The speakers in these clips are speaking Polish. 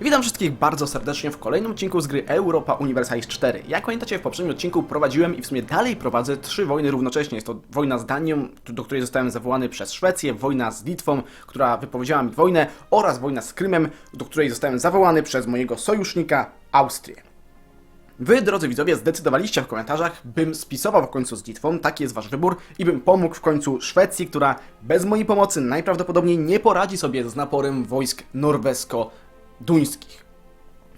Witam wszystkich bardzo serdecznie w kolejnym odcinku z gry Europa Universalis 4. Jak pamiętacie, w poprzednim odcinku prowadziłem i w sumie dalej prowadzę trzy wojny równocześnie. Jest to wojna z Danią, do której zostałem zawołany przez Szwecję, wojna z Litwą, która wypowiedziała mi wojnę, oraz wojna z Krymem, do której zostałem zawołany przez mojego sojusznika Austrię. Wy, drodzy widzowie, zdecydowaliście w komentarzach, bym spisował w końcu z Litwą, taki jest wasz wybór, i bym pomógł w końcu Szwecji, która bez mojej pomocy najprawdopodobniej nie poradzi sobie z naporem wojsk norwesko-duńskich.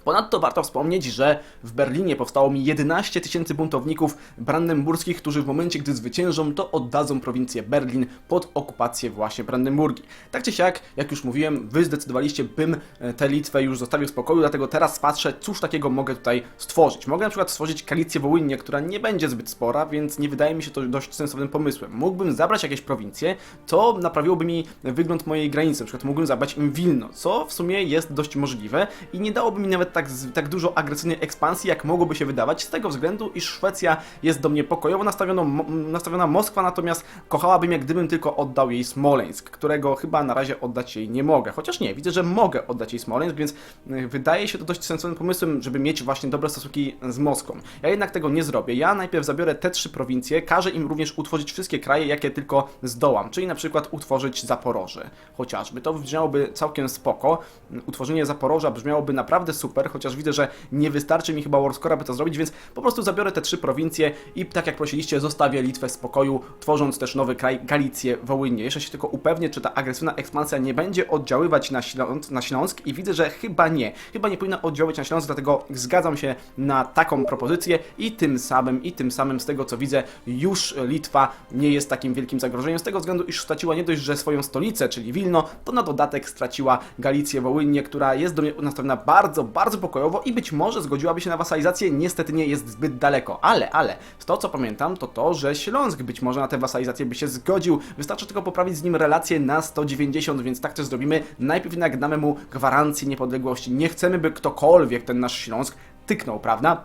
Ponadto warto wspomnieć, że w Berlinie powstało mi 11 tysięcy buntowników brandenburskich, którzy w momencie, gdy zwyciężą, to oddadzą prowincję Berlin pod okupację właśnie Brandenburgii. Tak czy siak, jak już mówiłem, wy zdecydowaliście, bym e, tę Litwę już zostawił w spokoju, dlatego teraz patrzę, cóż takiego mogę tutaj stworzyć. Mogę na przykład stworzyć koalicję Wołynię, która nie będzie zbyt spora, więc nie wydaje mi się to dość sensownym pomysłem. Mógłbym zabrać jakieś prowincje, to naprawiłoby mi wygląd mojej granicy. Na przykład mógłbym zabrać im Wilno, co w sumie jest dość możliwe i nie dałoby mi nawet tak, tak dużo agresywnej ekspansji, jak mogłoby się wydawać, z tego względu, iż Szwecja jest do mnie pokojowo nastawiona, nastawiona Moskwa, natomiast kochałabym jak gdybym tylko oddał jej Smoleńsk, którego chyba na razie oddać jej nie mogę. Chociaż nie, widzę, że mogę oddać jej Smoleńsk, więc y, wydaje się to dość sensownym pomysłem, żeby mieć właśnie dobre stosunki z Moskwą. Ja jednak tego nie zrobię. Ja najpierw zabiorę te trzy prowincje, każę im również utworzyć wszystkie kraje, jakie tylko zdołam, czyli na przykład utworzyć Zaporoże chociażby. To brzmiałoby całkiem spoko. Utworzenie Zaporoża brzmiałoby naprawdę super, chociaż widzę, że nie wystarczy mi chyba Warscora, by to zrobić, więc po prostu zabiorę te trzy prowincje i tak jak prosiliście, zostawię Litwę w spokoju, tworząc też nowy kraj, Galicję, Wołynię. Jeszcze się tylko upewnię, czy ta agresywna ekspansja nie będzie oddziaływać na Śląsk, na Śląsk i widzę, że chyba nie. Chyba nie powinna oddziaływać na Śląsk, dlatego zgadzam się na taką propozycję i tym samym, i tym samym z tego co widzę, już Litwa nie jest takim wielkim zagrożeniem, z tego względu, iż straciła nie dość, że swoją stolicę, czyli Wilno, to na dodatek straciła Galicję, Wołynię, która jest do mnie nastawiona bardzo, bardzo pokojowo i być może zgodziłaby się na wasalizację, niestety nie jest zbyt daleko, ale, ale, to co pamiętam, to to, że Śląsk być może na tę wasalizację by się zgodził, wystarczy tylko poprawić z nim relacje na 190, więc tak też zrobimy, najpierw jednak damy mu gwarancję niepodległości, nie chcemy, by ktokolwiek ten nasz Śląsk tyknął, prawda?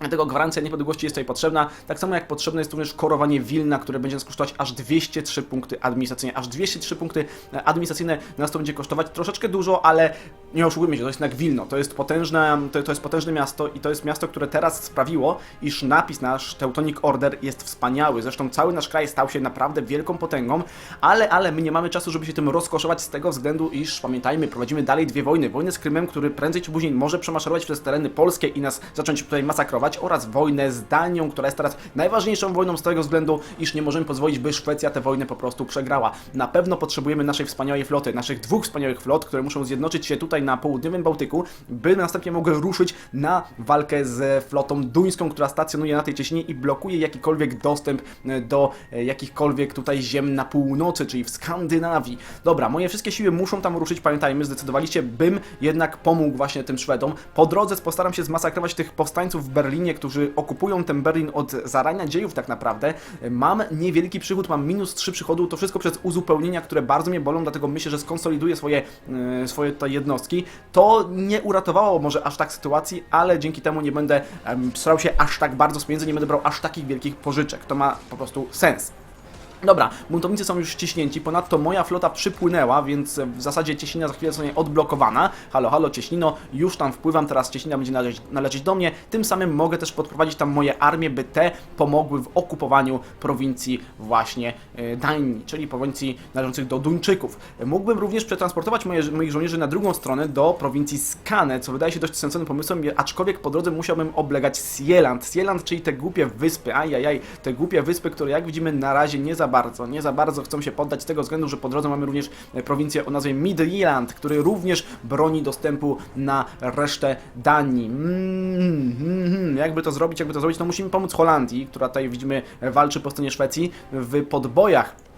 Dlatego gwarancja niepodległości jest tutaj potrzebna, tak samo jak potrzebne jest również korowanie Wilna, które będzie nas kosztować aż 203 punkty administracyjne. Aż 203 punkty e, administracyjne nas to będzie kosztować troszeczkę dużo, ale nie oszukujmy się, to jest jednak Wilno. To jest potężne, to, to jest potężne miasto i to jest miasto, które teraz sprawiło, iż napis nasz Teutonic Order jest wspaniały. Zresztą cały nasz kraj stał się naprawdę wielką potęgą, ale, ale my nie mamy czasu, żeby się tym rozkoszować z tego względu, iż pamiętajmy, prowadzimy dalej dwie wojny. Wojnę z Krymem, który prędzej czy później może przemaszerować przez tereny polskie i nas zacząć tutaj masakrować oraz wojnę z Danią, która jest teraz najważniejszą wojną z tego względu, iż nie możemy pozwolić, by Szwecja tę wojnę po prostu przegrała. Na pewno potrzebujemy naszej wspaniałej floty, naszych dwóch wspaniałych flot, które muszą zjednoczyć się tutaj na południowym Bałtyku, by następnie mogły ruszyć na walkę z flotą duńską, która stacjonuje na tej cieśninie i blokuje jakikolwiek dostęp e, do e, jakichkolwiek tutaj ziem na północy, czyli w Skandynawii. Dobra, moje wszystkie siły muszą tam ruszyć, pamiętajmy, zdecydowaliście, bym jednak pomógł właśnie tym Szwedom. Po drodze postaram się zmasakrować tych powstańców w Berlinie, którzy okupują ten Berlin od zarania dziejów tak naprawdę. Mam niewielki przychód, mam minus 3 przychodu, to wszystko przez uzupełnienia, które bardzo mnie bolą, dlatego myślę, że skonsoliduję swoje, e, swoje tutaj jednostki. To nie uratowało może aż tak sytuacji, ale dzięki temu nie będę starał się aż tak bardzo z pieniędzy, nie będę brał aż takich wielkich pożyczek. To ma po prostu sens. Dobra, buntownicy są już ściśnięci, ponadto moja flota przypłynęła, więc w zasadzie Cieśnina za chwilę zostanie odblokowana. Halo, halo Cieśnino, już tam wpływam, teraz Cieśnina będzie należeć, należeć do mnie. Tym samym mogę też podprowadzić tam moje armie, by te pomogły w okupowaniu prowincji właśnie e, Danii, czyli prowincji należących do Duńczyków. Mógłbym również przetransportować moje, moich żołnierzy na drugą stronę do prowincji Skane, co wydaje się dość sensownym pomysłem, aczkolwiek po drodze musiałbym oblegać Sieland. Sieland, czyli te głupie wyspy, ajajaj, te głupie wyspy, które jak widzimy na razie nie za bardzo, nie za bardzo chcą się poddać z tego względu, że po drodze mamy również e, prowincję o nazwie Midland, który również broni dostępu na resztę Danii. Mm, mm, mm. Jakby to zrobić, jakby to zrobić, no musimy pomóc Holandii, która tutaj widzimy walczy po stronie Szwecji w podbojach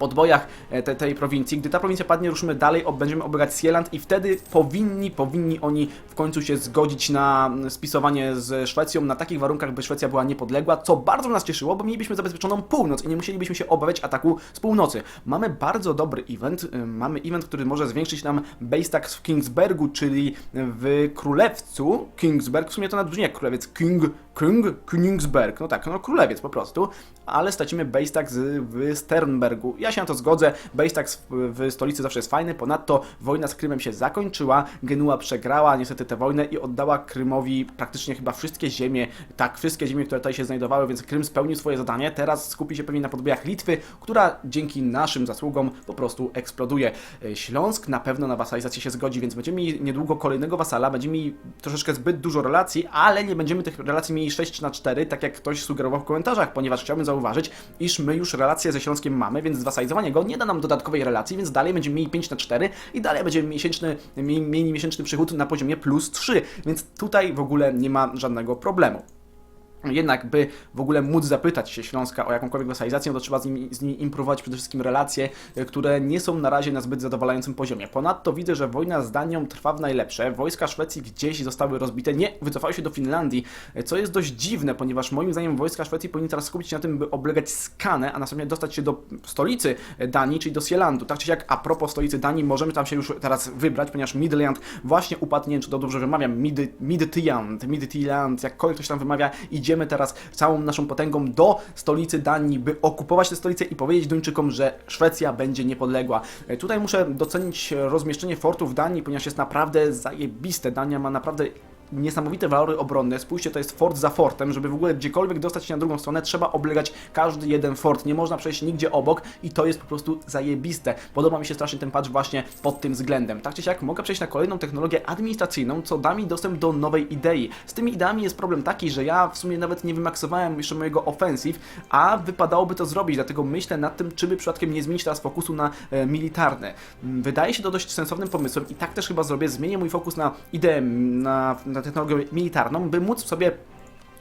podbojach e, te, tej prowincji. Gdy ta prowincja padnie, ruszymy dalej, będziemy oblegać Sieland i wtedy powinni, powinni oni w końcu się zgodzić na spisowanie z Szwecją na takich warunkach, by Szwecja była niepodległa, co bardzo nas cieszyło, bo mielibyśmy zabezpieczoną północ i nie musielibyśmy się obawiać ataku z północy. Mamy bardzo dobry event, y, mamy event, który może zwiększyć nam base tax w Kingsbergu, czyli w Królewcu, Kingsberg, w sumie to nawet brzmi jak królewiec, King, Kung, Königsberg, no tak, no królewiec po prostu, ale stracimy Bejstak z, w Sternbergu. Ja się na to zgodzę, Bejstak w, w stolicy zawsze jest fajny, ponadto wojna z Krymem się zakończyła, Genua przegrała niestety tę wojnę i oddała Krymowi praktycznie chyba wszystkie ziemie, tak, wszystkie ziemie, które tutaj się znajdowały, więc Krym spełnił swoje zadanie, teraz skupi się pewnie na podbojach Litwy, która dzięki naszym zasługom po prostu eksploduje. E, Śląsk na pewno na wasalizację się zgodzi, więc będziemy mieli niedługo kolejnego wasala, będziemy mieli troszeczkę zbyt dużo relacji, ale nie będziemy tych relacji mieli 6 na 4, tak jak ktoś sugerował w komentarzach, ponieważ chciałbym zauważyć, iż my już relacje ze Śląskiem mamy, więc zwasalizowanie go nie da nam dodatkowej relacji, więc dalej będziemy mieli 5 na 4 i dalej będziemy miesięczny, mieli miesięczny przychód na poziomie plus 3, więc tutaj w ogóle nie ma żadnego problemu. Jednak, by w ogóle móc zapytać się Śląska o jakąkolwiek wasalizację, to trzeba z nimi, z nimi improwować przede wszystkim relacje, y, które nie są na razie na zbyt zadowalającym poziomie. Ponadto widzę, że wojna z Danią trwa w najlepsze. Wojska Szwecji gdzieś zostały rozbite, nie wycofały się do Finlandii, y, co jest dość dziwne, ponieważ moim zdaniem wojska Szwecji powinny teraz skupić się na tym, by oblegać Skanę, a następnie dostać się do stolicy Danii, czyli do Sielandu. Tak czy siak, a propos stolicy Danii, możemy tam się już teraz wybrać, ponieważ Midland właśnie upadł, nie wiem czy to dobrze wymawiam, Mid Midtjylland, Midtjylland, jakkolwiek ktoś tam wymawia, idziemy teraz całą naszą potęgą do stolicy Danii, by okupować tę stolicę i powiedzieć Duńczykom, że Szwecja będzie niepodległa. E, Tutaj muszę docenić rozmieszczenie fortu w Danii, ponieważ jest naprawdę zajebiste. Dania ma naprawdę niesamowite walory obronne. Spójrzcie, to jest fort za fortem. Żeby w ogóle gdziekolwiek dostać się na drugą stronę, trzeba oblegać każdy jeden fort. Nie można przejść nigdzie obok i to jest po prostu zajebiste. Podoba mi się strasznie ten patch właśnie pod tym względem. Tak czy siak, mogę przejść na kolejną technologię administracyjną, co da mi dostęp do nowej idei. Z tymi ideami jest problem taki, że ja w sumie nawet nie wymaksowałem jeszcze mojego offensive, a wypadałoby to zrobić, dlatego myślę nad tym, czy by przypadkiem nie zmienić teraz fokusu na e, militarne. Mm, Wydaje się to dość sensownym pomysłem i tak też chyba zrobię. Zmienię mój fokus na ideę, na, na technologię militarną, by móc sobie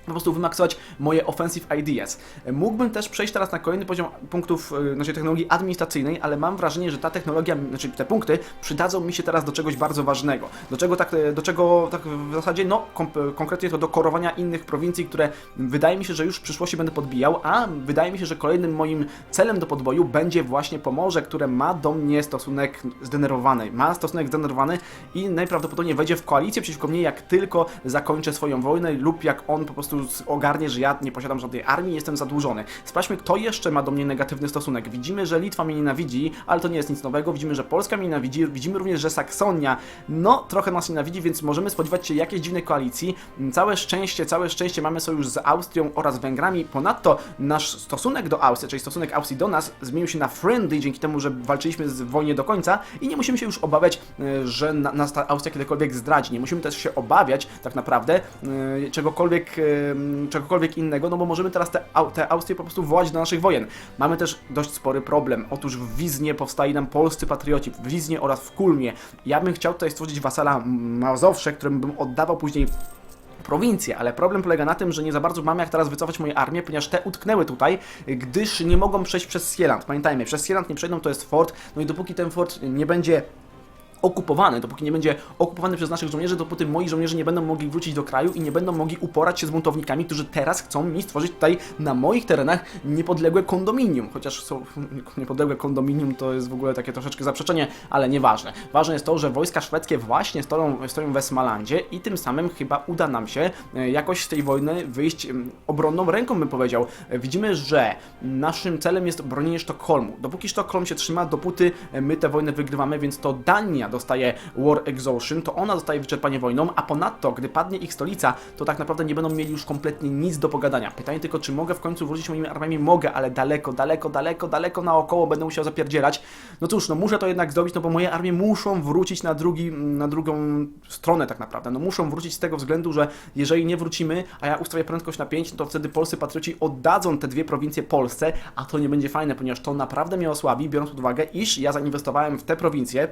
po prostu wymaksować moje offensive ideas. Mógłbym też przejść teraz na kolejny poziom punktów, yy, znaczy technologii administracyjnej, ale mam wrażenie, że ta technologia, znaczy te punkty przydadzą mi się teraz do czegoś bardzo ważnego. Do czego tak, e, do czego tak w zasadzie, no konkretnie to do korowania innych prowincji, które wydaje mi się, że już w przyszłości będę podbijał, a wydaje mi się, że kolejnym moim celem do podboju będzie właśnie Pomorze, które ma do mnie stosunek zdenerwowany. Ma stosunek zdenerwowany i najprawdopodobniej wejdzie w koalicję przeciwko mnie, jak tylko zakończę swoją wojnę lub jak on po prostu ogarnie, że ja nie posiadam żadnej armii, jestem zadłużony. Sprawdźmy, kto jeszcze ma do mnie negatywny stosunek. Widzimy, że Litwa mnie nienawidzi, ale to nie jest nic nowego. Widzimy, że Polska mnie nienawidzi. Widzimy również, że Saksonia, no, trochę nas nienawidzi, więc możemy spodziewać się jakiejś dziwnej koalicji. Całe szczęście, całe szczęście mamy sojusz z Austrią oraz Węgrami. Ponadto nasz stosunek do Austrii, czyli stosunek Austrii do nas, zmienił się na friendly dzięki temu, że walczyliśmy z wojnie do końca i nie musimy się już obawiać, e, że na- nas ta Austria kiedykolwiek zdradzi. Nie musimy też się obawiać tak naprawdę e, czegokolwiek, e, czegokolwiek innego, no bo możemy teraz te, te Austrię po prostu wołać do naszych wojen. Mamy też dość spory problem. Otóż w Wiznie powstali nam polscy patrioci, w Wiznie oraz w Kulmie. Ja bym chciał tutaj stworzyć wasala Mazowsze, którym bym oddawał później prowincję, ale problem polega na tym, że nie za bardzo mam jak teraz wycofać moje armię, ponieważ te utknęły tutaj, gdyż nie mogą przejść przez Sieland. Pamiętajmy, przez Sieland nie przejdą, to jest fort, no i dopóki ten fort nie będzie okupowany, dopóki nie będzie okupowany przez naszych żołnierzy, dopóty moi żołnierze nie będą mogli wrócić do kraju i nie będą mogli uporać się z buntownikami, którzy teraz chcą mi stworzyć tutaj na moich terenach niepodległe kondominium. Chociaż są niepodległe kondominium to jest w ogóle takie troszeczkę zaprzeczenie, ale nieważne. Ważne jest to, że wojska szwedzkie właśnie stoją, stoją we Smalandzie i tym samym chyba uda nam się e, jakoś z tej wojny wyjść em, obronną ręką, bym powiedział. E, Widzimy, że naszym celem jest bronienie Sztokholmu. Dopóki Sztokholm się trzyma, dopóty e, my tę wojnę wygrywamy, więc to Dania dostaje War Exhaustion, to ona dostaje wyczerpanie wojną, a ponadto, gdy padnie ich stolica, to tak naprawdę nie będą mieli już kompletnie nic do pogadania. Pytanie tylko, czy mogę w końcu wrócić moimi armiami? Mogę, ale daleko, daleko, daleko, daleko naokoło będę musiał zapierdzielać. No cóż, no muszę to jednak zrobić, no bo moje armie muszą wrócić na, drugi, na drugą stronę tak naprawdę. No muszą wrócić z tego względu, że jeżeli nie wrócimy, a ja ustawię prędkość na 5, no to wtedy polscy patrioci oddadzą te dwie prowincje Polsce, a to nie będzie fajne, ponieważ to naprawdę mnie osłabi, biorąc pod uwagę, iż ja zainwestowałem w te prowincje,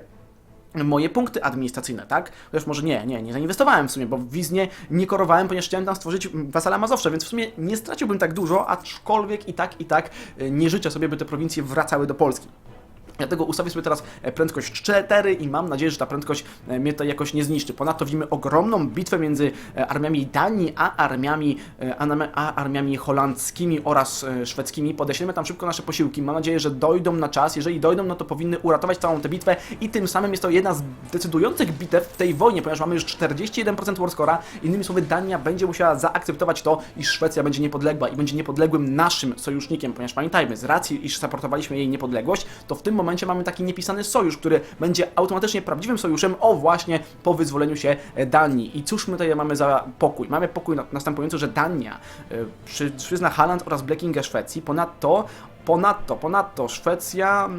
moje punkty administracyjne, tak? Chociaż może nie, nie, nie zainwestowałem w sumie, bo w Wiznie nie korowałem, ponieważ chciałem tam stworzyć wasala Mazowsze, więc w sumie nie straciłbym tak dużo, aczkolwiek i tak, i tak y, nie życzę sobie, by te prowincje wracały do Polski. Dlatego ustawię sobie teraz e, prędkość 4 i mam nadzieję, że ta prędkość e, mnie tutaj jakoś nie zniszczy. Ponadto widzimy ogromną bitwę między e, armiami Danii a armiami, a armiami holendzkimi oraz szwedzkimi. Podeślemy tam szybko nasze posiłki. Mam nadzieję, że dojdą na czas. Jeżeli dojdą, no to powinny uratować całą tę bitwę i tym samym jest to jedna z decydujących bitew w tej wojnie, ponieważ mamy już 41% warscora. Innymi słowy, Dania będzie musiała zaakceptować to, iż Szwecja będzie niepodległa i będzie niepodległym naszym sojusznikiem, ponieważ pamiętajmy, z racji, iż supportowaliśmy jej niepodległość, to w tym momencie mamy taki niepisany sojusz, który będzie automatycznie prawdziwym sojuszem, o właśnie po wyzwoleniu się e, Danii. I cóż my tutaj mamy za pokój? Mamy pokój na- następujący, że Dania e, przy, przyzna Halland oraz Bleckingę Szwecji. Ponadto Ponadto, ponadto Szwecja,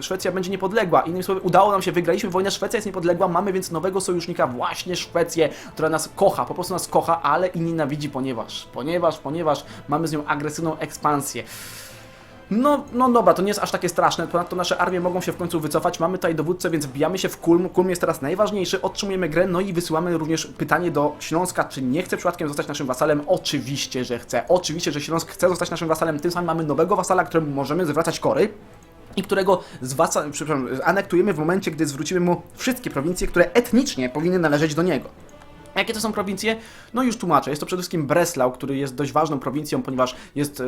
Szwecja będzie niepodległa. Innymi słowy, udało nam się, wygraliśmy wojnę, Szwecja jest niepodległa, mamy więc nowego sojusznika, właśnie Szwecję, która nas kocha, po prostu nas kocha, ale i nienawidzi, ponieważ, ponieważ, ponieważ mamy z nią agresywną ekspansję. No, no dobra, to nie jest aż takie straszne, ponadto nasze armie mogą się w końcu wycofać, mamy tutaj dowódcę, więc wbijamy się w Kulm, Kulm jest teraz najważniejszy, otrzymujemy grę, no i wysyłamy również pytanie do Śląska, czy nie chce przypadkiem zostać naszym wasalem? Oczywiście, że chce, oczywiście, że Śląsk chce zostać naszym wasalem, tym samym mamy nowego wasala, któremu możemy zwracać kory i którego zwraca, anektujemy w momencie, gdy zwrócimy mu wszystkie prowincje, które etnicznie powinny należeć do niego. Jakie to są prowincje? No już tłumaczę. Jest to przede wszystkim Breslau, który jest dość ważną prowincją, ponieważ jest,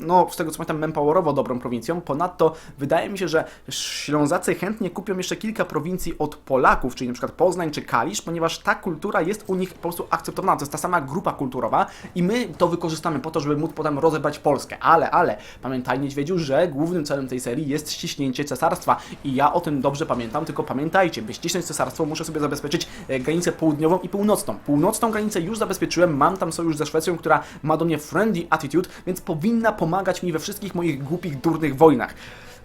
no z tego co pamiętam, manpowerowo dobrą prowincją. Ponadto wydaje mi się, że Ślązacy chętnie kupią jeszcze kilka prowincji od Polaków, czyli przykład Poznań czy Kalisz, ponieważ ta kultura jest u nich po prostu akceptowana. To jest ta sama grupa kulturowa i my to wykorzystamy po to, żeby móc potem rozebrać Polskę. Ale, ale, pamiętaj Niedźwiedziu, że głównym celem tej serii jest ściśnięcie cesarstwa i ja o tym dobrze pamiętam, tylko pamiętajcie, by ścisnąć cesarstwo muszę sobie zabezpieczyć e, granicę południową i północną. Północną granicę już zabezpieczyłem, mam tam sojusz ze Szwecją, która ma do mnie friendly attitude, więc powinna pomagać mi we wszystkich moich głupich, durnych wojnach.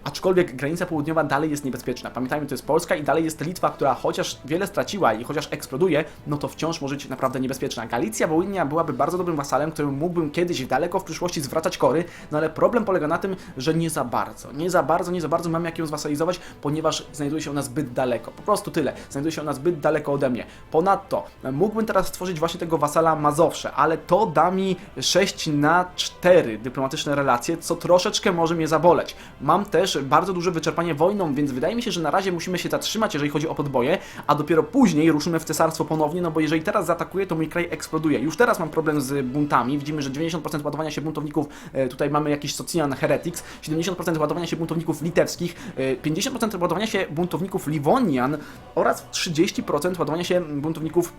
Aczkolwiek granica południowa dalej jest niebezpieczna. Pamiętajmy, to jest Polska i dalej jest Litwa, która chociaż wiele straciła i chociaż eksploduje, no to wciąż może być naprawdę niebezpieczna. Galicja Wołynia byłaby bardzo dobrym wasalem, którym mógłbym kiedyś daleko w przyszłości zwracać kory, no ale problem polega na tym, że nie za bardzo, nie za bardzo, nie za bardzo mam jak ją zwasalizować, ponieważ znajduje się ona zbyt daleko. Po prostu tyle. Znajduje się ona zbyt daleko ode mnie. Ponadto mógłbym teraz stworzyć właśnie tego wasala Mazowsze, ale to da mi 6 na 4 dyplomatyczne relacje, co troszeczkę może mnie zaboleć. Mam też bardzo duże wyczerpanie wojną, więc wydaje mi się, że na razie musimy się zatrzymać, jeżeli chodzi o podboje, a dopiero później ruszymy w cesarstwo ponownie, no bo jeżeli teraz zaatakuję, to mój kraj eksploduje. Już teraz mam problem z buntami. Widzimy, że 90% ładowania się buntowników, e, tutaj mamy jakiś Socian Heretics, 70% ładowania się buntowników litewskich, e, 50% ładowania się buntowników Livonian oraz 30% ładowania się buntowników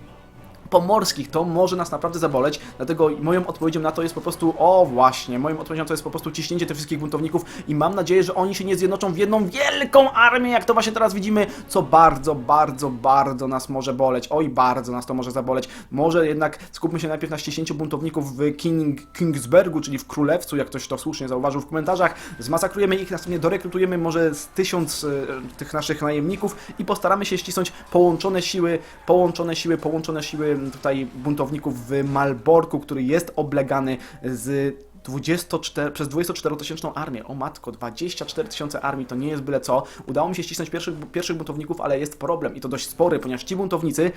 pomorskich, to może nas naprawdę zaboleć, dlatego moją odpowiedzią na to jest po prostu, o właśnie, moją odpowiedzią na to jest po prostu ciśnięcie tych wszystkich buntowników i mam nadzieję, że oni się nie zjednoczą w jedną wielką armię, jak to właśnie teraz widzimy, co bardzo, bardzo, bardzo nas może boleć, oj, bardzo nas to może zaboleć, może jednak skupmy się najpierw na ściśnięciu buntowników w King, Kingsbergu, czyli w Królewcu, jak ktoś to słusznie zauważył w komentarzach, zmasakrujemy ich, następnie dorekrutujemy może z tysiąc e, tych naszych najemników i postaramy się ścisnąć połączone siły, połączone siły, połączone siły tutaj buntowników w Malborku, który jest oblegany z 24, przez 24-tysięczną armię. O matko, 24 tysiące armii to nie jest byle co. Udało mi się ścisnąć pierwszych, pierwszych buntowników, ale jest problem i to dość spory, ponieważ ci buntownicy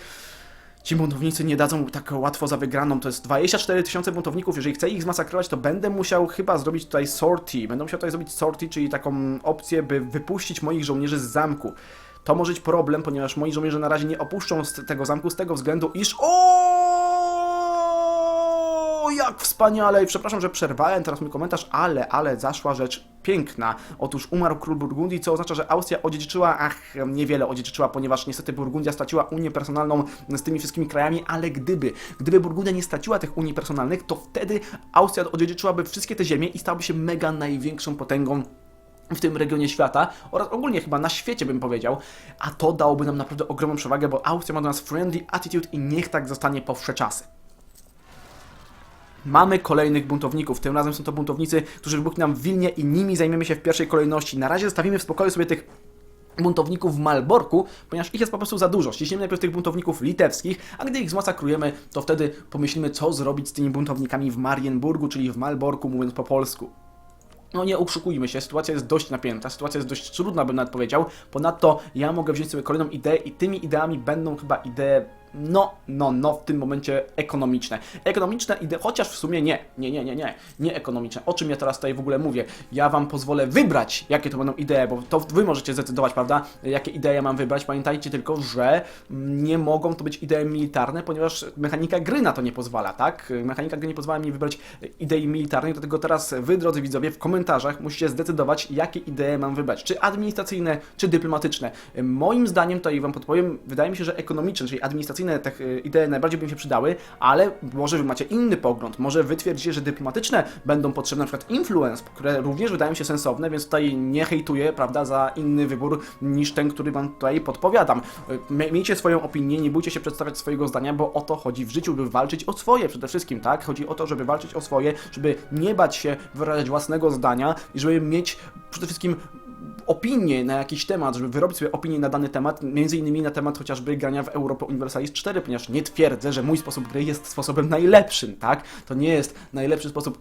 Ci buntownicy nie dadzą tak łatwo za wygraną. To jest 24 tysiące buntowników. Jeżeli chcę ich zmasakrować, to będę musiał chyba zrobić tutaj sortie. Będę musiał tutaj zrobić sortie, czyli taką opcję, by wypuścić moich żołnierzy z zamku. To może być problem, ponieważ moi żołnierze na razie nie opuszczą tego zamku z tego względu, iż. O, jak wspaniale! I przepraszam, że przerwałem teraz mój komentarz, ale, ale zaszła rzecz piękna. Otóż umarł król Burgundii, co oznacza, że Austria odziedziczyła, ach, niewiele odziedziczyła, ponieważ niestety Burgundia straciła unię personalną z tymi wszystkimi krajami, ale gdyby, gdyby Burgundia nie straciła tych unii personalnych, to wtedy Austria odziedziczyłaby wszystkie te ziemie i stałaby się mega największą potęgą w tym regionie świata oraz ogólnie chyba na świecie bym powiedział, a to dałoby nam naprawdę ogromną przewagę, bo Austria ma do nas friendly attitude i niech tak zostanie po wsze czasy. Mamy kolejnych buntowników. Tym razem są to buntownicy, którzy wybuchli nam w Wilnie i nimi zajmiemy się w pierwszej kolejności. Na razie zostawimy w spokoju sobie tych buntowników w Malborku, ponieważ ich jest po prostu za dużo. Ściśniemy najpierw tych buntowników litewskich, a gdy ich zmasakrujemy, to wtedy pomyślimy, co zrobić z tymi buntownikami w Marienburgu, czyli w Malborku, mówiąc po polsku. No nie oszukujmy się, sytuacja jest dość napięta, sytuacja jest dość trudna, bym nawet powiedział. Ponadto ja mogę wziąć sobie kolejną ideę i tymi ideami będą chyba idee no, no, no w tym momencie ekonomiczne. Ekonomiczne chociaż w sumie nie, nie, nie, nie, nie, nie ekonomiczne. O czym ja teraz tutaj w ogóle mówię? Ja Wam pozwolę wybrać, jakie to będą idee, bo to Wy możecie zdecydować, prawda, jakie idee mam wybrać. Pamiętajcie tylko, że nie mogą to być idee militarne, ponieważ mechanika gry na to nie pozwala, tak? Mechanika gry nie pozwala mi wybrać idei militarnych, dlatego teraz Wy, drodzy widzowie, w komentarzach musicie zdecydować, jakie idee mam wybrać. Czy administracyjne, czy dyplomatyczne. Moim zdaniem, tutaj Wam podpowiem, wydaje mi się, że ekonomiczne, czyli administracyjne te y, idee najbardziej by się przydały, ale może Wy macie inny pogląd. Może Wy twierdzicie, że dyplomatyczne będą potrzebne, na przykład influence, które również wydają się sensowne, więc tutaj nie hejtuję, prawda, za inny wybór niż ten, który Wam tutaj podpowiadam. Mie- Miejcie swoją opinię, nie bójcie się przedstawiać swojego zdania, bo o to chodzi w życiu, by walczyć o swoje przede wszystkim, tak? Chodzi o to, żeby walczyć o swoje, żeby nie bać się wyrażać własnego zdania i żeby mieć przede wszystkim opinię na jakiś temat, żeby wyrobić sobie opinię na dany temat, między innymi na temat chociażby grania w Europa Universalis 4, ponieważ nie twierdzę, że mój sposób gry jest sposobem najlepszym, tak? To nie jest najlepszy sposób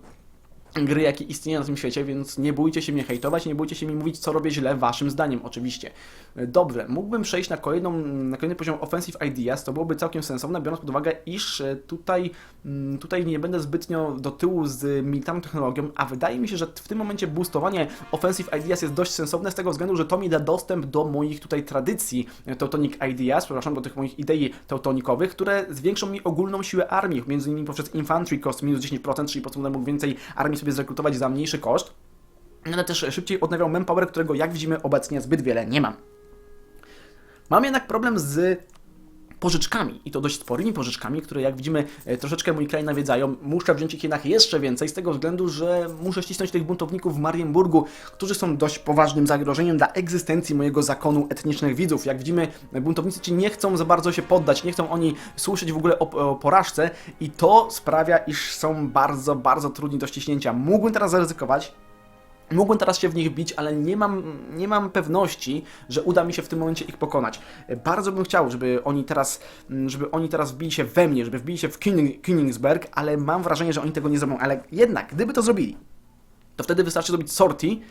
gry, jaki istnieje na tym świecie, więc nie bójcie się mnie hejtować, nie bójcie się mi mówić, co robię źle, waszym zdaniem oczywiście. Dobrze, mógłbym przejść na, kolejną, na kolejny poziom Offensive Ideas, to byłoby całkiem sensowne, biorąc pod uwagę, iż e, tutaj, mm, tutaj nie będę zbytnio do tyłu z militarną technologią, a wydaje mi się, że w tym momencie boostowanie Offensive Ideas jest dość sensowne z tego względu, że to mi da dostęp do moich tutaj tradycji e, Teutonic Ideas, przepraszam, do tych moich idei teutonikowych, które zwiększą mi ogólną siłę armii, między innymi poprzez Infantry Cost minus 10%, czyli po prostu będę mógł więcej armii sobie zrekrutować za mniejszy koszt, ale też szybciej odnawiał manpower, którego jak widzimy obecnie zbyt wiele nie mam. Mam jednak problem z pożyczkami i to dość sporymi pożyczkami, które jak widzimy e, troszeczkę mój kraj nawiedzają. Muszę wziąć ich jednak jeszcze więcej z tego względu, że muszę ścisnąć tych buntowników w Marienburgu, którzy są dość poważnym zagrożeniem dla egzystencji mojego zakonu etnicznych widzów. Jak widzimy, buntownicy ci nie chcą za bardzo się poddać, nie chcą oni słyszeć w ogóle o, o porażce i to sprawia, iż są bardzo, bardzo trudni do ściśnięcia. Mógłbym teraz zaryzykować, Mógłbym teraz się w nich bić, ale nie mam, nie mam pewności, że uda mi się w tym momencie ich pokonać. Bardzo bym chciał, żeby oni teraz, żeby oni teraz wbili się we mnie, żeby wbili się w König- Königsberg, ale mam wrażenie, że oni tego nie zrobią. Ale jednak, gdyby to zrobili, to wtedy wystarczy zrobić sorti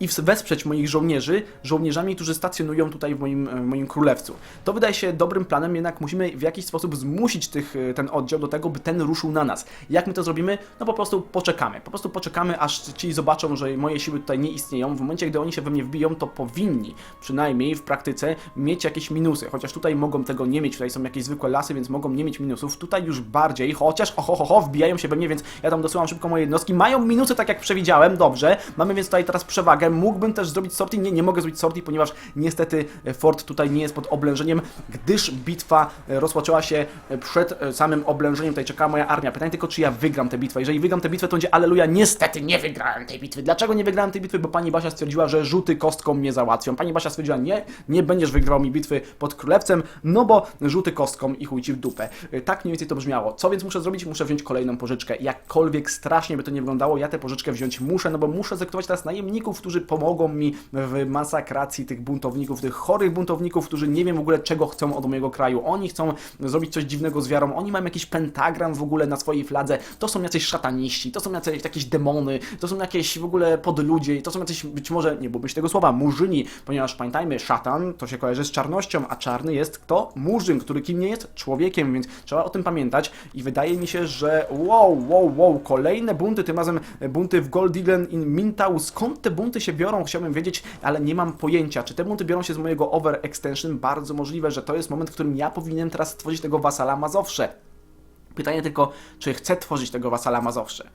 i wesprzeć moich żołnierzy żołnierzami, którzy stacjonują tutaj w moim, w moim królewcu. To wydaje się dobrym planem, jednak musimy w jakiś sposób zmusić tych, e, ten oddział do tego, by ten ruszył na nas. Jak my to zrobimy? No po prostu poczekamy. Po prostu poczekamy, aż ci zobaczą, że moje siły tutaj nie istnieją. W momencie, gdy oni się we mnie wbiją, to powinni przynajmniej w praktyce mieć jakieś minusy. Chociaż tutaj mogą tego nie mieć, tutaj są jakieś zwykłe lasy, więc mogą nie mieć minusów. Tutaj już bardziej, chociaż oho, ho, ho, wbijają się we mnie, więc ja tam dosyłam szybko moje jednostki. Mają minusy, tak jak przewidziałem, dobrze. Mamy więc tutaj teraz przewagę. Mógłbym też zrobić sortie, nie, nie mogę zrobić sortii, ponieważ niestety fort tutaj nie jest pod oblężeniem, gdyż bitwa e, rozpoczęła się e, przed e, samym oblężeniem. Tutaj czekała moja armia. Pytanie tylko, czy ja wygram tę bitwę. Jeżeli wygram tę bitwę, to będzie aleluja. Niestety nie wygrałem tej bitwy. Dlaczego nie wygrałem tej bitwy? Bo pani Basia stwierdziła, że rzuty kostką mnie załatwią. Pani Basia stwierdziła, nie, nie będziesz wygrywał mi bitwy pod królewcem, no bo rzuty kostką i chuj ci w dupę. Tak mniej więcej to brzmiało. Co więc muszę zrobić? Muszę wziąć kolejną pożyczkę. Jakkolwiek strasznie by to nie wyglądało, ja tę pożyczkę wziąć muszę, no bo muszę zrekrutować teraz najemników, którzy pomogą mi w masakracji tych buntowników, tych chorych buntowników, którzy nie wiem w ogóle czego chcą od mojego kraju. Oni chcą zrobić coś dziwnego z wiarą, oni mają jakiś pentagram w ogóle na swojej fladze, to są jacyś szataniści, to są jacyś, jakieś demony, to są jakieś w ogóle podludzie, to są jacyś być może, nie byłoby tego słowa, murzyni, ponieważ pamiętajmy, szatan to się kojarzy z czarnością, a czarny jest kto? Murzyn, który kim nie jest? Człowiekiem, więc trzeba o tym pamiętać i wydaje mi się, że wow, wow, wow, kolejne bunty, tym razem bunty w Goldilen in Mintau, skąd te bunty się biorą, chciałbym wiedzieć, ale nie mam pojęcia, czy te bunty biorą się z mojego overextension, bardzo możliwe, że to jest moment, w którym ja powinienem teraz stworzyć tego wasala Mazowsze. Pytanie tylko, czy chcę tworzyć tego wasala Mazowsze.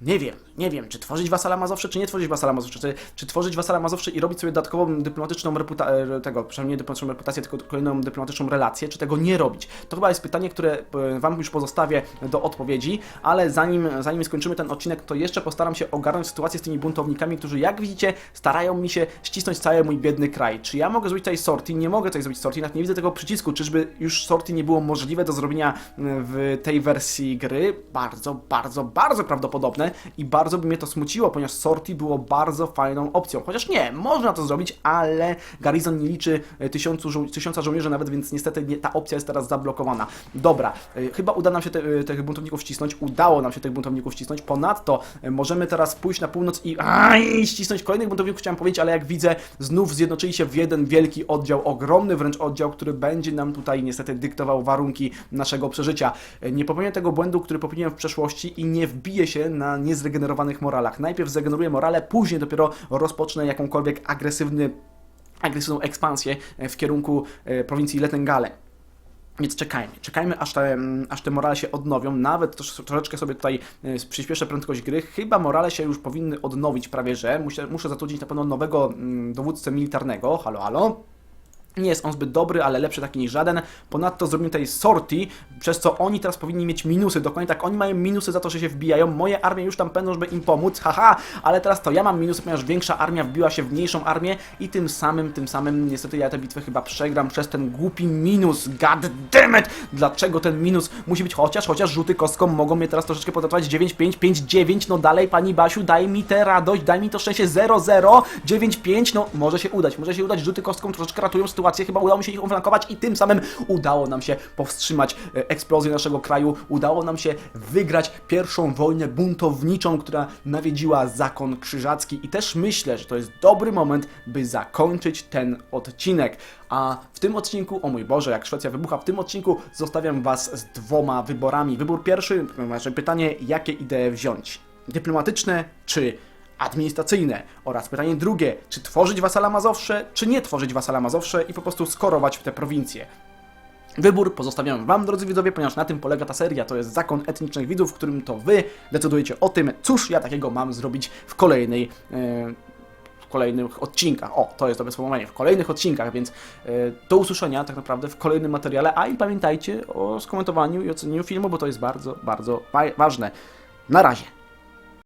Nie wiem, nie wiem, czy tworzyć wasala Mazowsze, czy nie tworzyć wasala Mazowsze, czy, czy tworzyć wasala Mazowsze i robić sobie dodatkową dyplomatyczną reputację, tego, przynajmniej nie dyplomatyczną reputację, tylko kolejną dyplomatyczną relację, czy tego nie robić. To chyba jest pytanie, które e, Wam już pozostawię do odpowiedzi, ale zanim, zanim skończymy ten odcinek, to jeszcze postaram się ogarnąć sytuację z tymi buntownikami, którzy jak widzicie starają mi się ścisnąć cały mój biedny kraj. Czy ja mogę zrobić tutaj sorti? Nie mogę tutaj zrobić sorti, nawet nie widzę tego przycisku. Czyżby już sorti nie było możliwe do zrobienia e, w tej wersji gry? Bardzo, bardzo, bardzo prawdopodobne. I bardzo by mnie to smuciło, ponieważ sortie było bardzo fajną opcją. Chociaż nie, można to zrobić, ale Garrison nie liczy e, tysiącu żo- tysiąca żołnierzy nawet, więc niestety nie, ta opcja jest teraz zablokowana. Dobra, e, chyba uda nam się te, e, tych buntowników wcisnąć, udało nam się tych buntowników wcisnąć. Ponadto możemy teraz pójść na północ i aj, ścisnąć kolejnych buntowników, chciałem powiedzieć, ale jak widzę, znów zjednoczyli się w jeden wielki oddział, ogromny wręcz oddział, który będzie nam tutaj niestety dyktował warunki naszego przeżycia. Nie popełnię tego błędu, który popełniłem w przeszłości i nie wbiję się na niezregenerowanych moralach. Najpierw zregeneruję morale, później dopiero rozpocznę jakąkolwiek agresywny, agresywną ekspansję e, w kierunku e, prowincji Letengale. Więc czekajmy, czekajmy aż te, mm, aż te morale się odnowią. Nawet trosz, troszeczkę sobie tutaj e, przyspieszę prędkość gry. Chyba morale się już powinny odnowić prawie, że muszę, muszę zatrudnić na pewno nowego mm, dowódcę militarnego. Halo, halo. Nie jest on zbyt dobry, ale lepszy taki niż żaden. Ponadto zrobimy tutaj sorti, przez co oni teraz powinni mieć minusy. Dokładnie tak, oni mają minusy za to, że się wbijają. Moje armie już tam pędzą, żeby im pomóc, haha, ale teraz to ja mam minusy, ponieważ większa armia wbiła się w mniejszą armię i tym samym, tym samym niestety ja tę bitwę chyba przegram przez ten głupi minus. God damn it! Dlaczego ten minus musi być chociaż, chociaż rzuty kostką mogą mnie teraz troszeczkę podratować 9-5, 5-9, no dalej pani Basiu, daj mi tę radość, daj mi to szczęście 0-0, 9-5, no może się udać, może się udać, rzuty kostką troszeczkę ratują sytuację, chyba udało mi się ich oflankować i tym samym udało nam się powstrzymać e, eksplozję naszego kraju, udało nam się wygrać pierwszą wojnę buntowniczą, która nawiedziła zakon krzyżacki i też myślę, że to jest dobry moment, by zakończyć ten odcinek. A w tym odcinku, o mój Boże, jak Szwecja wybucha, w tym odcinku zostawiam Was z dwoma wyborami. Wybór pierwszy, znaczy pytanie, jakie idee wziąć? Dyplomatyczne czy administracyjne? Oraz pytanie drugie, czy tworzyć wasala Mazowsze, czy nie tworzyć wasala Mazowsze i po prostu skorować w te prowincje? Wybór pozostawiam Wam, drodzy widzowie, ponieważ na tym polega ta seria. To jest zakon etnicznych widzów, w którym to Wy decydujecie o tym, cóż ja takiego mam zrobić w kolejnej. e, w kolejnych odcinkach. O, to jest dobre sformułowanie. W kolejnych odcinkach, więc e, do usłyszenia tak naprawdę w kolejnym materiale. A i pamiętajcie o skomentowaniu i ocenieniu filmu, bo to jest bardzo, bardzo wa- ważne. Na razie.